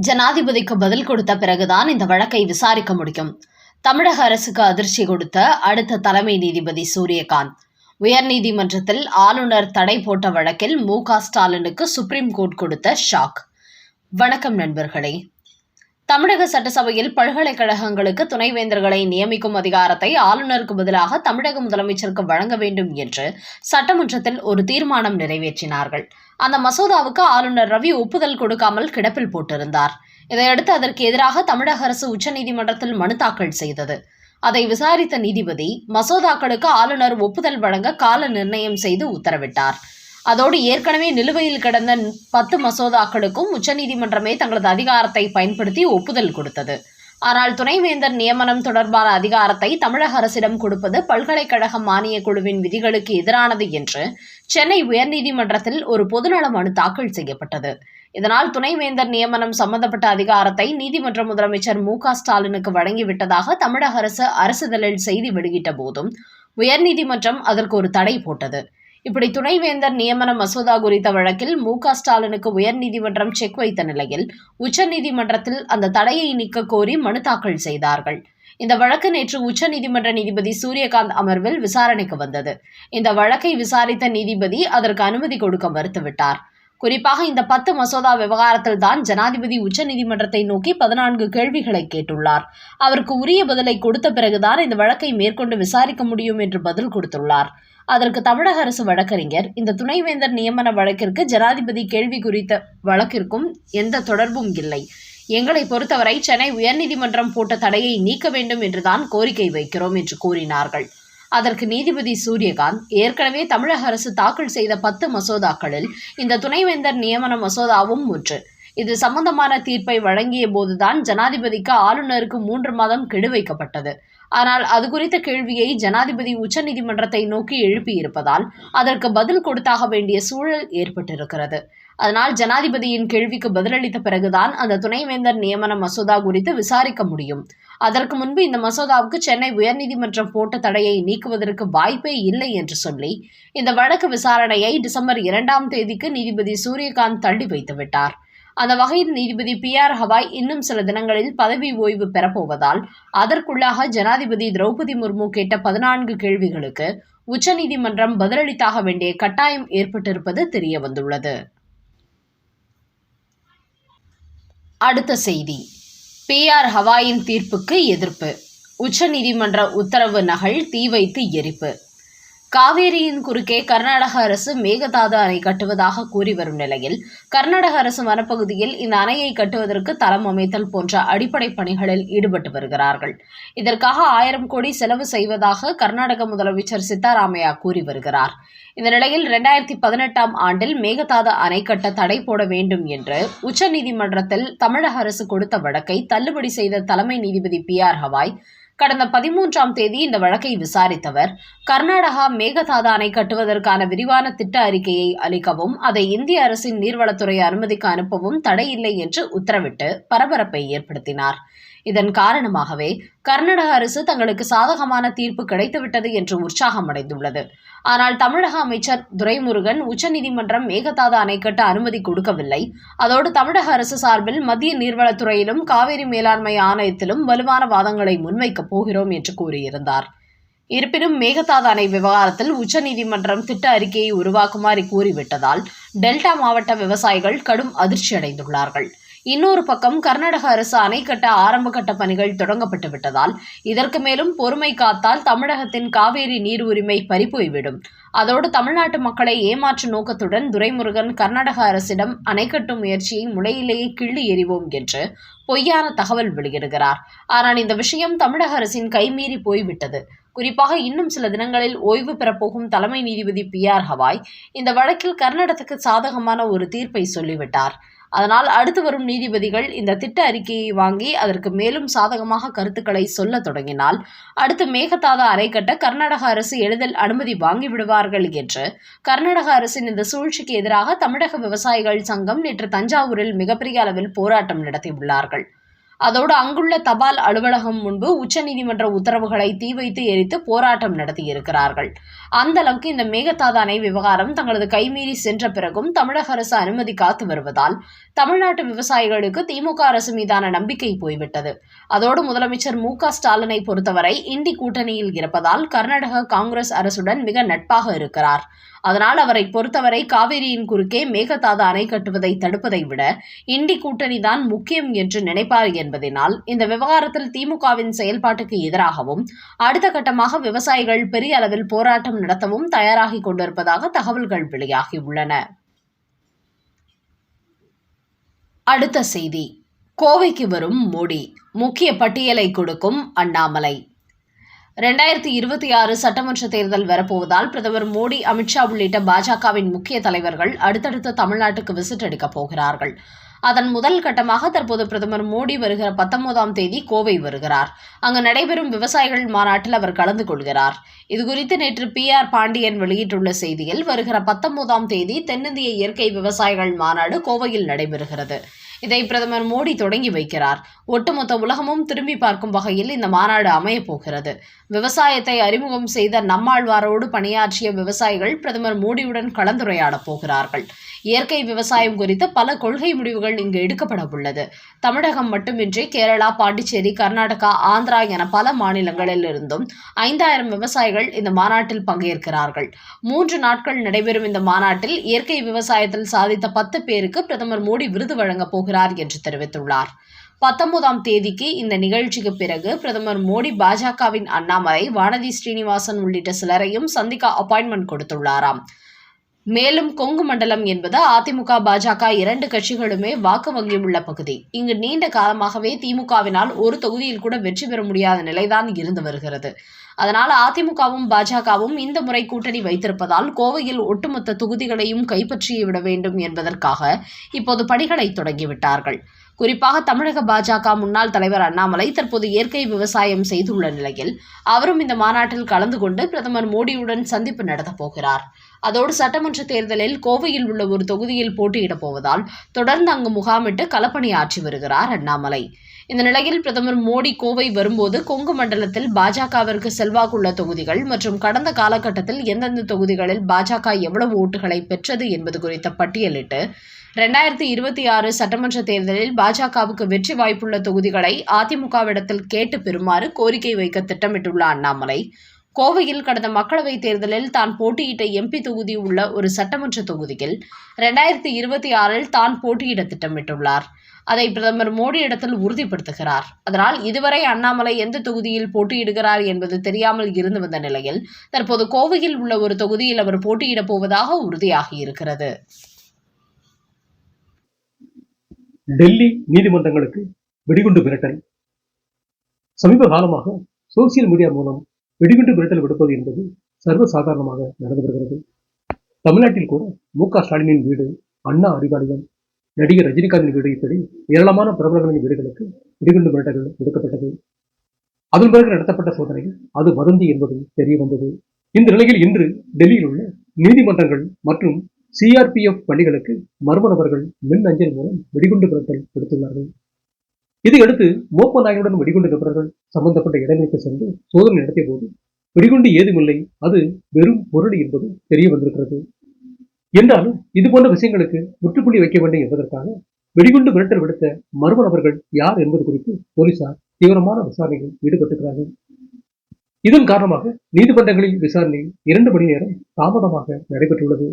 ஜனாதிபதிக்கு பதில் கொடுத்த பிறகுதான் இந்த வழக்கை விசாரிக்க முடியும். தமிழக அரசுக்கு அதிர்ச்சி கொடுத்த அடுத்த தலைமை நீதிபதி சூரியகாந்த். உயர்நீதிமன்றத்தில் ஆளுநர் தடை போட்ட வழக்கில் மு க ஸ்டாலினுக்கு சுப்ரீம் கோர்ட் கொடுத்த ஷாக். வணக்கம் நண்பர்களே. தமிழக சட்டசபையில் பல்கலைக்கழகங்களுக்கு துணைவேந்தர்களை நியமிக்கும் அதிகாரத்தை ஆளுநருக்கு பதிலாக தமிழக முதலமைச்சருக்கு வழங்க வேண்டும் என்று சட்டமன்றத்தில் ஒரு தீர்மானம் நிறைவேற்றினார்கள். அந்த மசோதாவுக்கு ஆளுநர் ரவி ஒப்புதல் கொடுக்காமல் கிடப்பில் போட்டிருந்தார். இதையடுத்து அதற்கு எதிராக தமிழக அரசு உச்சநீதிமன்றத்தில் மனு தாக்கல் செய்தது. அதை விசாரித்த நீதிபதி மசோதாக்களுக்கு ஆளுநர் ஒப்புதல் வழங்க கால நிர்ணயம் செய்து உத்தரவிட்டார். அதோடு ஏற்கனவே நிலுவையில் கிடந்த பத்து மசோதாக்களுக்கும் உச்சநீதிமன்றமே தங்களது அதிகாரத்தை பயன்படுத்தி ஒப்புதல் கொடுத்தது. ஆனால் துணைவேந்தர் நியமனம் தொடர்பான அதிகாரத்தை தமிழக அரசிடம் கொடுப்பது பல்கலைக்கழக மானியக் குழுவின் விதிகளுக்கு எதிரானது என்று சென்னை உயர்நீதிமன்றத்தில் ஒரு பொதுநல மனு தாக்கல் செய்யப்பட்டது. இதனால் துணைவேந்தர் நியமனம் சம்பந்தப்பட்ட அதிகாரத்தை நீதிமன்ற முதலமைச்சர் மு க ஸ்டாலினுக்கு வழங்கிவிட்டதாக தமிழக அரசு அரசுதலில் செய்தி வெளியிட்ட போதும் உயர்நீதிமன்றம் அதற்கு ஒரு தடை போட்டது. இப்படி துணைவேந்தர் நியமன மசோதா குறித்த வழக்கில் மு க ஸ்டாலினுக்கு உயர்நீதிமன்றம் செக் வைத்த நிலையில் உச்சநீதிமன்றத்தில் அந்த தடையை நீக்க கோரி மனு தாக்கல் செய்தார்கள். இந்த வழக்கு நேற்று உச்சநீதிமன்ற நீதிபதி சூரியகாந்த் அமர்வில் விசாரணைக்கு வந்தது. இந்த வழக்கை விசாரித்த நீதிபதி அதற்கு அனுமதி கொடுக்க மறுத்துவிட்டார். குறிப்பாக இந்த பத்து மசோதா விவகாரத்தில் தான் ஜனாதிபதி உச்சநீதிமன்றத்தை நோக்கி பதினான்கு கேள்விகளை கேட்டுள்ளார். அவருக்கு உரிய பதிலை கொடுத்த பிறகுதான் இந்த வழக்கை மேற்கொண்டு விசாரிக்க முடியும் என்று பதில் கொடுத்துள்ளார். அதற்கு தமிழக அரசு வழக்கறிஞர் இந்த துணைவேந்தர் நியமன வழக்கிற்கு ஜனாதிபதி கேள்வி குறித்த வழக்கிற்கும் எந்த தொடர்பும் இல்லை. எங்களை பொறுத்தவரை சென்னை உயர்நீதிமன்றம் போட்ட தடையை நீக்க வேண்டும் என்றுதான் கோரிக்கை வைக்கிறோம் என்று கூறினார்கள். அதற்கு நீதிபதி சூரியகாந்த் ஏற்கனவே தமிழக அரசு தாக்கல் செய்த பத்து மசோதாக்களில் இந்த துணைவேந்தர் நியமன மசோதாவும் ஒன்று இது சம்பந்தமான தீர்ப்பை வழங்கிய போதுதான் ஜனாதிபதிக்கு ஆளுநருக்கு மூன்று மாதம் கெடு வைக்கப்பட்டது. ஆனால் அது குறித்த கேள்வியை ஜனாதிபதி உச்சநீதிமன்றத்தை நோக்கி எழுப்பியிருப்பதால் அதற்கு பதில் கொடுத்தாக வேண்டிய சூழல் ஏற்பட்டிருக்கிறது. அதனால் ஜனாதிபதியின் கேள்விக்கு பதிலளித்த பிறகுதான் அந்த துணைவேந்தர் நியமன மசோதா குறித்து விசாரிக்க முடியும். அதற்கு முன்பு இந்த மசோதாவுக்கு சென்னை உயர்நீதிமன்றம் போட்ட தடையை நீக்குவதற்கு வாய்ப்பே இல்லை என்று சொல்லி இந்த வழக்கு விசாரணையை டிசம்பர் இரண்டாம் தேதிக்கு நீதிபதி சூரியகாந்த் தள்ளி வைத்துவிட்டார் அந்த வகையில் நீதிபதி பி ஆர் ஹவாய் இன்னும் சில தினங்களில் பதவி ஓய்வு பெறப்போவதால் அதற்குள்ளாக ஜனாதிபதி திரௌபதி முர்மு கேட்ட பதினான்கு கேள்விகளுக்கு உச்சநீதிமன்றம் பதிலளித்தாக வேண்டிய கட்டாயம் ஏற்பட்டிருப்பது தெரிய வந்துள்ளது அடுத்த செய்தி. பிஆர் ஹவாயின் தீர்ப்புக்கு எதிர்ப்பு. உச்சநீதிமன்ற உத்தரவு நகல் தீ வைத்து எரிப்பு. காவேரியின் குறுக்கே கர்நாடக அரசு மேகதாது அணை கட்டுவதாக கூறி வரும் நிலையில் கர்நாடக அரசு வனப்பகுதியில் இந்த அணையை கட்டுவதற்கு தளம் அமைத்தல் போன்ற அடிப்படை பணிகளில் ஈடுபட்டு வருகிறார்கள். இதற்காக ஆயிரம் கோடி செலவு செய்வதாக கர்நாடக முதலமைச்சர் சித்தாராமையா கூறி வருகிறார். இந்த நிலையில் இரண்டாயிரத்தி பதினெட்டாம் ஆண்டில் மேகதாது அணை கட்ட தடை போட வேண்டும் என்று உச்சநீதிமன்றத்தில் தமிழக அரசு கொடுத்த வழக்கை தள்ளுபடி செய்த தலைமை நீதிபதி பி ஆர் ஹவாய் கடந்த பதிமூன்றாம் தேதி இந்த வழக்கை விசாரித்தவர். கர்நாடகா மேகதாது அணை கட்டுவதற்கான விரிவான திட்ட அறிக்கையை அளிக்கவும் அதை இந்திய அரசின் நீர்வளத்துறை அனுமதிக்கு அனுப்பவும் தடையில்லை என்று உத்தரவிட்டு பரபரப்பை ஏற்படுத்தினார். இதன் காரணமாகவே கர்நாடக அரசு தங்களுக்கு சாதகமான தீர்ப்பு கிடைத்துவிட்டது என்று உற்சாகம் அடைந்துள்ளது. ஆனால் தமிழக அமைச்சர் துரைமுருகன் உச்சநீதிமன்றம் மேகதாது அணை கட்ட அனுமதி கொடுக்கவில்லை. அதோடு தமிழக அரசு சார்பில் மத்திய நீர்வளத்துறையிலும் காவிரி மேலாண்மை ஆணையத்திலும் வலுவான வாதங்களை முன்வைக்கப் போகிறோம் என்று கூறியிருந்தார். இருப்பினும் மேகதாது அணை விவகாரத்தில் உச்சநீதிமன்றம் திட்ட அறிக்கையை உருவாக்குமாறு கூறிவிட்டதால் டெல்டா மாவட்ட விவசாயிகள் கடும் அதிர்ச்சியடைந்துள்ளார்கள். இன்னொரு பக்கம் கர்நாடக அரசு அணை கட்ட ஆரம்ப கட்ட பணிகள் தொடங்கப்பட்டு விட்டதால் இதற்கு மேலும் பொறுமை காத்தால் தமிழகத்தின் காவேரி நீர் உரிமை பறிப்போய்விடும் அதோடு தமிழ்நாட்டு மக்களை ஏமாற்றும் நோக்கத்துடன் துரைமுருகன் கர்நாடக அரசிடம் அணை கட்டும் முயற்சியை முளையிலேயே கிள்ளி எறிவோம் என்று பொய்யான தகவல் வெளியிடுகிறார். ஆனால் இந்த விஷயம் தமிழக அரசின் கைமீறி போய்விட்டது. குறிப்பாக இன்னும் சில தினங்களில் ஓய்வு பெறப்போகும் தலைமை நீதிபதி பி ஆர் ஹவாய் இந்த வழக்கில் கர்நாடகத்துக்கு சாதகமான ஒரு தீர்ப்பை சொல்லிவிட்டார். அதனால் அடுத்து வரும் நீதிபதிகள் இந்த திட்ட அறிக்கையை வாங்கி அதற்கு மேலும் சாதகமாக கருத்துக்களை சொல்ல தொடங்கினால் அடுத்து மேகதாத அறை கட்ட கர்நாடக அரசு எளிதில் அனுமதி வாங்கிவிடுவார்கள் என்று கர்நாடக அரசின் இந்த சூழ்ச்சிக்கு எதிராக தமிழக விவசாயிகள் சங்கம் நேற்று தஞ்சாவூரில் மிகப்பெரிய அளவில் போராட்டம் நடத்தியுள்ளார்கள். அதோடு அங்குள்ள தபால் அலுவலகம் முன்பு உச்சநீதிமன்ற உத்தரவுகளை தீ வைத்து எரித்து போராட்டம் நடத்தியிருக்கிறார்கள். அந்த அளவுக்கு இந்த மேகதாது அணை விவகாரம் தங்களது கைமீறி சென்ற பிறகும் தமிழக அரசு அனுமதி காத்து வருவதால் தமிழ்நாட்டு விவசாயிகளுக்கு திமுக அரசு மீதான நம்பிக்கை போய்விட்டது. அதோடு முதலமைச்சர் மு க ஸ்டாலினை பொறுத்தவரை இண்டி கூட்டணியில் இருப்பதால் கர்நாடக காங்கிரஸ் அரசுடன் மிக நட்பாக இருக்கிறார். அதனால் அவரை பொறுத்தவரை காவிரியின் குறுக்கே மேகதாது அணை கட்டுவதை தடுப்பதை விட இண்டி கூட்டணிதான் முக்கியம் என்று நினைப்பார் என்பதனால் இந்த விவகாரத்தில் திமுகவின் செயல்பாட்டுக்கு எதிராகவும் அடுத்த கட்டமாக விவசாயிகள் பெரிய அளவில் போராட்டம் நடத்தவும் தயாராகி கொண்டிருப்பதாக தகவல்கள் வெளியாகியுள்ளன அடுத்த செய்தி. கோவைக்கு வரும் மோடி முக்கிய பட்டியலை கொடுக்கும் அண்ணாமலை. ரெண்டாயிரத்தி இருபத்தி ஆறு சட்டமன்ற தேர்தல் வரப்போவதால் பிரதமர் மோடி அமித்ஷா உள்ளிட்ட பாஜகவின் முக்கிய தலைவர்கள் அடுத்தடுத்த தமிழ்நாட்டுக்கு விசிட் அடிக்கப் போகிறார்கள். அதன் முதல் கட்டமாக தற்போது பிரதமர் மோடி வருகிற பத்தொன்பதாம் தேதி கோவை வருகிறார். அங்கு நடைபெறும் விவசாயிகள் மாநாட்டில் அவர் கலந்து கொள்கிறார். இதுகுறித்து நேற்று பி ஆர் பாண்டியன் வெளியிட்டுள்ள செய்தியில் வருகிற பத்தொன்பதாம் தேதி தென்னிந்திய இயற்கை விவசாயிகள் மாநாடு கோவையில் நடைபெறுகிறது. இதை பிரதமர் மோடி தொடங்கி வைக்கிறார். ஒட்டுமொத்த உலகமும் திரும்பி பார்க்கும் வகையில் இந்த மாநாடு அமையப் போகிறது. விவசாயத்தை அறிமுகம் செய்த நம்மாழ்வாரோடு பணியாற்றிய விவசாயிகள் பிரதமர் மோடியுடன் கலந்துரையாடப் போகிறார்கள். இயற்கை விவசாயம் குறித்த பல கொள்கை முடிவுகள் இங்கு எடுக்கப்பட உள்ளது. தமிழகம் மட்டுமின்றி கேரளா பாண்டிச்சேரி கர்நாடகா ஆந்திரா என பல மாநிலங்களில் இருந்தும் ஐந்தாயிரம் விவசாயிகள் இந்த மாநாட்டில் பங்கேற்கிறார்கள். மூன்று நாட்கள் நடைபெறும் இந்த மாநாட்டில் இயற்கை விவசாயத்தில் சாதித்த பத்து பேருக்கு பிரதமர் மோடி விருது வழங்கப் போகிறார். என்று தெரிவித்துள்ளார். பத்தொன்பதாம் தேதிக்கு இந்த நிகழ்ச்சிக்கு பிறகு பிரதமர் மோடி பாஜகவின் அண்ணாமலை வானதி ஸ்ரீனிவாசன் உள்ளிட்ட சிலரையும் சந்திக்க அப்பாயின்மெண்ட் கொடுத்துள்ளாராம். மேலும் கொங்கு மண்டலம் என்பது அதிமுக பாஜக இரண்டு கட்சிகளுமே வாக்கு வங்கியுள்ள பகுதி. இங்கு நீண்ட காலமாகவே திமுகவினால் ஒரு தொகுதியில் கூட வெற்றி பெற முடியாத நிலைதான் இருந்து வருகிறது. அதனால் அதிமுகவும் பாஜகவும் இந்த முறை கூட்டணி வைத்திருப்பதால் கோவையில் ஒட்டுமொத்த தொகுதிகளையும் கைப்பற்றிவிட வேண்டும் என்பதற்காக இப்போது பணிகளை தொடங்கிவிட்டார்கள். குறிப்பாக தமிழக பாஜக முன்னாள் தலைவர் அண்ணாமலை தற்போது இயற்கை விவசாயம் செய்துள்ள நிலையில் அவரும் இந்த மாநாட்டில் கலந்து கொண்டு பிரதமர் மோடியுடன் சந்திப்பு நடத்தப் போகிறார். அதோடு சட்டமன்ற தேர்தலில் கோவையில் உள்ள ஒரு தொகுதியில் போட்டியிடப் போவதால் தொடர்ந்து அங்கு முகாமிட்டு களப்பணி ஆற்றி வருகிறார் அண்ணாமலை. இந்த நிலையில் பிரதமர் மோடி கோவை வரும்போது கொங்கு மண்டலத்தில் பாஜகவிற்கு செல்வாக்குள்ள தொகுதிகள் மற்றும் கடந்த காலகட்டத்தில் எந்தெந்த தொகுதிகளில் பாஜக எவ்வளவு ஓட்டுகளை பெற்றது என்பது குறித்த பட்டியலிட்டு ரெண்டாயிரத்தி இருபத்தி ஆறு சட்டமன்ற தேர்தலில் பாஜகவுக்கு வெற்றி வாய்ப்புள்ள தொகுதிகளை அதிமுகவிடத்தில் கேட்டு பெறுமாறு கோரிக்கை வைக்க திட்டமிட்டுள்ள அண்ணாமலை கோவையில் கடந்த மக்களவைத் தேர்தலில் தான் போட்டியிட்ட எம்பி தொகுதி உள்ள ஒரு சட்டமன்ற தொகுதியில் ரெண்டாயிரத்தி இருபத்தி ஆறில் தான் போட்டியிட திட்டமிட்டுள்ளார். அதை பிரதமர் மோடி இடத்தில் உறுதிப்படுத்துகிறார். அதனால் இதுவரை அண்ணாமலை எந்த தொகுதியில் போட்டியிடுகிறார் என்பது தெரியாமல் இருந்து வந்த நிலையில் தற்போது கோவையில் உள்ள ஒரு தொகுதியில் அவர் போட்டியிடப் போவதாக உறுதியாகியிருக்கிறது டெல்லி நீதிமன்றங்களுக்கு வெடிகுண்டு மிரட்டல். சமீப காலமாக சோசியல் மீடியா மூலம் வெடிகுண்டு மிரட்டல் விடுப்பது என்பது சர்வசாதாரணமாக நடந்து வருகிறது. தமிழ்நாட்டில் கூட மு க ஸ்டாலினின் வீடு அண்ணா அறிவாலயம் நடிகர் ரஜினிகாந்தின் வீடு இப்படி ஏராளமான பிரபலங்களின் வீடுகளுக்கு வெடிகுண்டு மிரட்டல்கள் விடுக்கப்பட்டது. அதன் பிறகு நடத்தப்பட்ட சோதனையில் அது வதந்தி என்பது தெரிய வந்தது. இந்த நிலையில் இன்று டெல்லியில் உள்ள நீதிமன்றங்கள் மற்றும் சிஆர்பிஎஃப் பள்ளிகளுக்கு மர்ம நபர்கள் மின் அஞ்சல் மூலம் வெடிகுண்டு மிரட்டல் விடுத்துள்ளார்கள். இதையடுத்து மோப்ப நாயனுடன் வெடிகுண்டு நபர்கள் சம்பந்தப்பட்ட இடங்களுக்கு சென்று சோதனை நடத்திய போது வெடிகுண்டு ஏதுமில்லை அது வெறும் பொருள் என்பது தெரிய வந்திருக்கிறது. என்றாலும் இது போன்ற விஷயங்களுக்கு முற்றுப்புள்ளி வைக்க வேண்டும் என்பதற்காக வெடிகுண்டு மிரட்டல் விடுத்த மர்ம நபர்கள் யார் என்பது குறித்து போலீசார் தீவிரமான விசாரணையில் ஈடுபட்டிருக்கிறார்கள். இதன் காரணமாக நீதிமன்றங்களில் விசாரணை இரண்டு மணி நேரம் தாமதமாக நடைபெற்றுள்ளது.